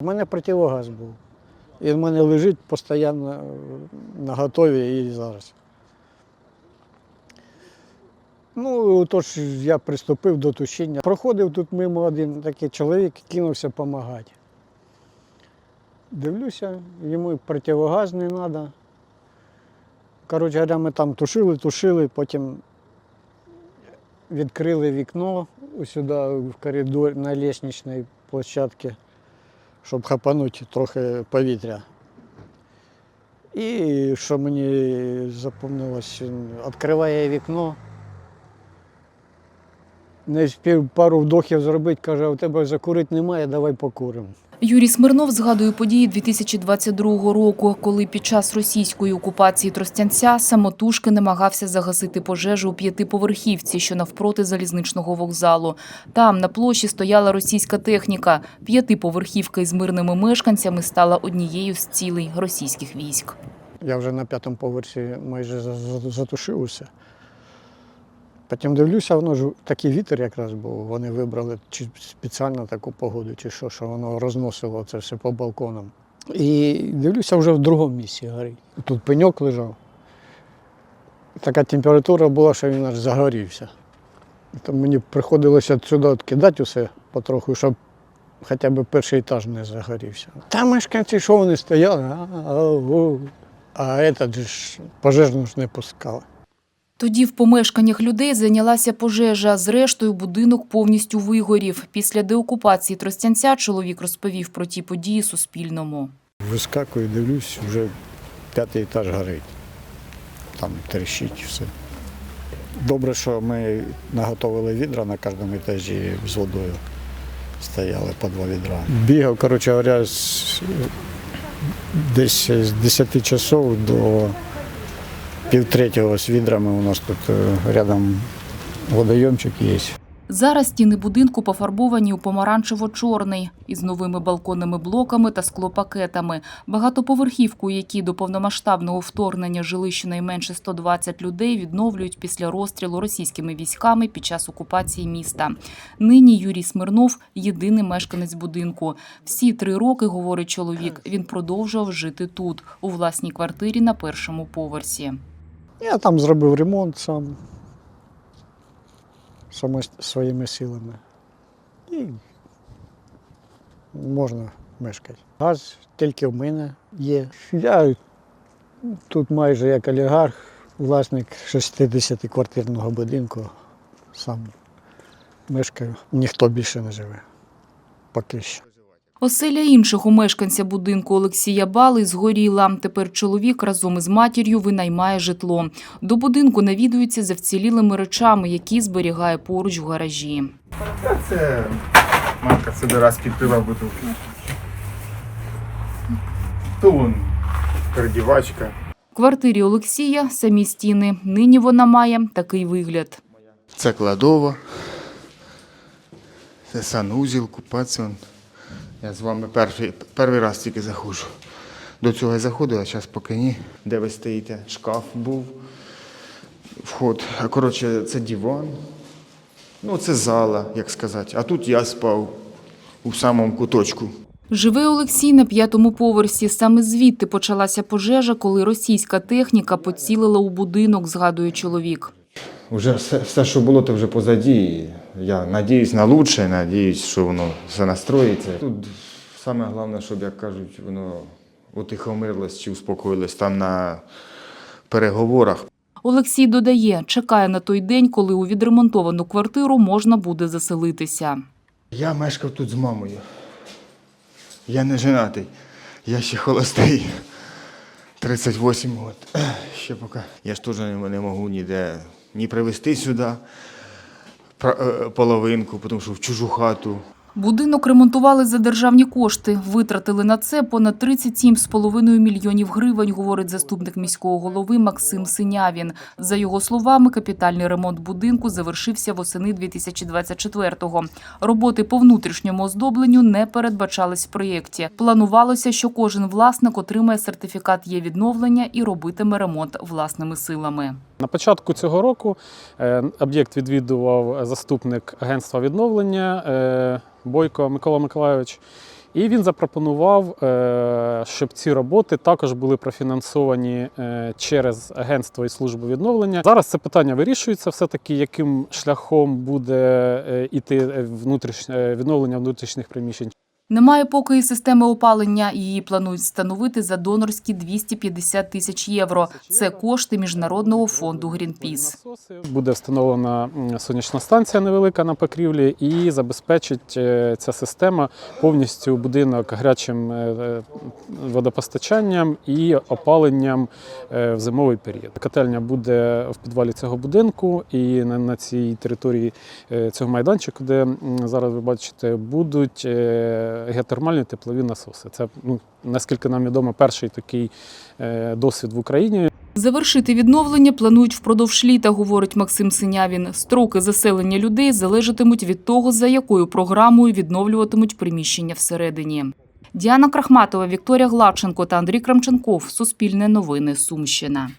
У мене противогаз був. Він в мене лежить постійно на готові і зараз. Ну, тож я приступив до тушіння. Проходив тут мимо один такий чоловік, кинувся допомагати. Дивлюся, йому противогаз не треба. Коротше говоря, ми там тушили, тушили, потім відкрили вікно сюди в коридор на лестничній площадці, щоб хапанути трохи повітря. І що мені запомнилось, відкриває вікно. Не встиг пару вдохів зробити, каже, у тебе закурити немає, давай покуримо. Юрій Смирнов згадує події 2022 року, коли під час російської окупації Тростянця самотужки намагався загасити пожежу у п'ятиповерхівці, що навпроти залізничного вокзалу. Там на площі стояла російська техніка. П'ятиповерхівка із мирними мешканцями стала однією з цілей російських військ. Я вже на п'ятому поверсі майже за- за- затушив усе. Потім дивлюся, воно ж такий вітер якраз був. Вони вибрали чи спеціально таку погоду, чи що, що воно розносило це все по балконам. І дивлюся, вже в другому місці горить. Тут пеньок лежав. Така температура була, що він аж загорівся. То мені приходилося сюди кидати усе потроху, щоб хоча б перший етаж не загорівся. Та мешканці, що вони стояли, а, а, о. а этот ж пожежну ж не пускали. Тоді в помешканнях людей зайнялася пожежа. Зрештою, будинок повністю вигорів. Після деокупації Тростянця чоловік розповів про ті події Суспільному. Вискакую, дивлюсь, вже п'ятий етаж горить. Там тріщить все. Добре, що ми наготовили відра на кожному етажі з водою. Стояли по два відра. Бігав, коротше говоря, з, десь з 10 часов до півтретього з відрами. У нас тут е, рядом водойомчик є. Зараз стіни будинку пофарбовані у помаранчево-чорний із новими балконними блоками та склопакетами. Багатоповерхівку, у якій до повномасштабного вторгнення жили щонайменше 120 людей, відновлюють після розстрілу російськими військами під час окупації міста. Нині Юрій Смирнов єдиний мешканець будинку. Всі три роки, говорить чоловік, він продовжував жити тут, у власній квартирі на першому поверсі. Я там зробив ремонт сам своїми силами. І можна мешкати. Газ тільки в мене є. Я тут майже як олігарх, власник 60-квартирного будинку, сам мешкаю. Ніхто більше не живе. Поки що. Оселя іншого мешканця будинку Олексія Бали згоріла. Тепер чоловік разом із матір'ю винаймає житло. До будинку навідується за вцілілими речами, які зберігає поруч в гаражі. Це мамка собі раз підпила бутилку. То вон передівачка. В квартирі Олексія самі стіни. Нині вона має такий вигляд. Це кладова. Це санузел, купатися. Я з вами перший, перший раз тільки заходжу. До цього я заходив, а зараз поки ні. Де ви стоїте? Шкаф був. Вход. Коротше, це диван. Ну, це зала, як сказати. А тут я спав у самому куточку. Живе Олексій на п'ятому поверсі. Саме звідти почалася пожежа, коли російська техніка поцілила у будинок, згадує чоловік. Уже все, все, що було, то вже позаді. Я надіюсь на лучше, надіюсь, що воно все настроїться. Тут саме головне, щоб, як кажуть, воно утихомирилось чи успокоїлось там на переговорах. Олексій додає, чекає на той день, коли у відремонтовану квартиру можна буде заселитися. Я мешкав тут з мамою. Я не женатий. Я ще холостий. 38 років. Ще поки. Я ж теж не не можу ніде ні привезти сюди е, половинку, тому що в чужу хату. Будинок ремонтували за державні кошти. Витратили на це понад 37,5 мільйонів гривень, говорить заступник міського голови Максим Синявін. За його словами, капітальний ремонт будинку завершився восени 2024-го. Роботи по внутрішньому оздобленню не передбачались в проєкті. Планувалося, що кожен власник отримає сертифікат є відновлення і робитиме ремонт власними силами. На початку цього року е, об'єкт відвідував заступник агентства відновлення е, Бойко Микола Миколайович. І він запропонував, е, щоб ці роботи також були профінансовані через агентство і службу відновлення. Зараз це питання вирішується, все таки, яким шляхом буде іти внутрішнє відновлення внутрішніх приміщень. Немає поки і системи опалення. Її планують встановити за донорські 250 тисяч євро. Це кошти міжнародного фонду Грінпіс. Буде встановлена сонячна станція невелика на покрівлі і забезпечить е, ця система повністю будинок гарячим е, е, водопостачанням і опаленням в зимовий період. Котельня буде в підвалі цього будинку, і на, цій території цього майданчику, де зараз ви бачите, будуть геотермальні теплові насоси. Це ну наскільки нам відомо, перший такий е, досвід в Україні. Завершити відновлення планують впродовж літа, говорить Максим Синявін. Строки заселення людей залежатимуть від того, за якою програмою відновлюватимуть приміщення всередині. Діана Крахматова, Вікторія Главченко та Андрій Крамченков. Суспільне новини. Сумщина.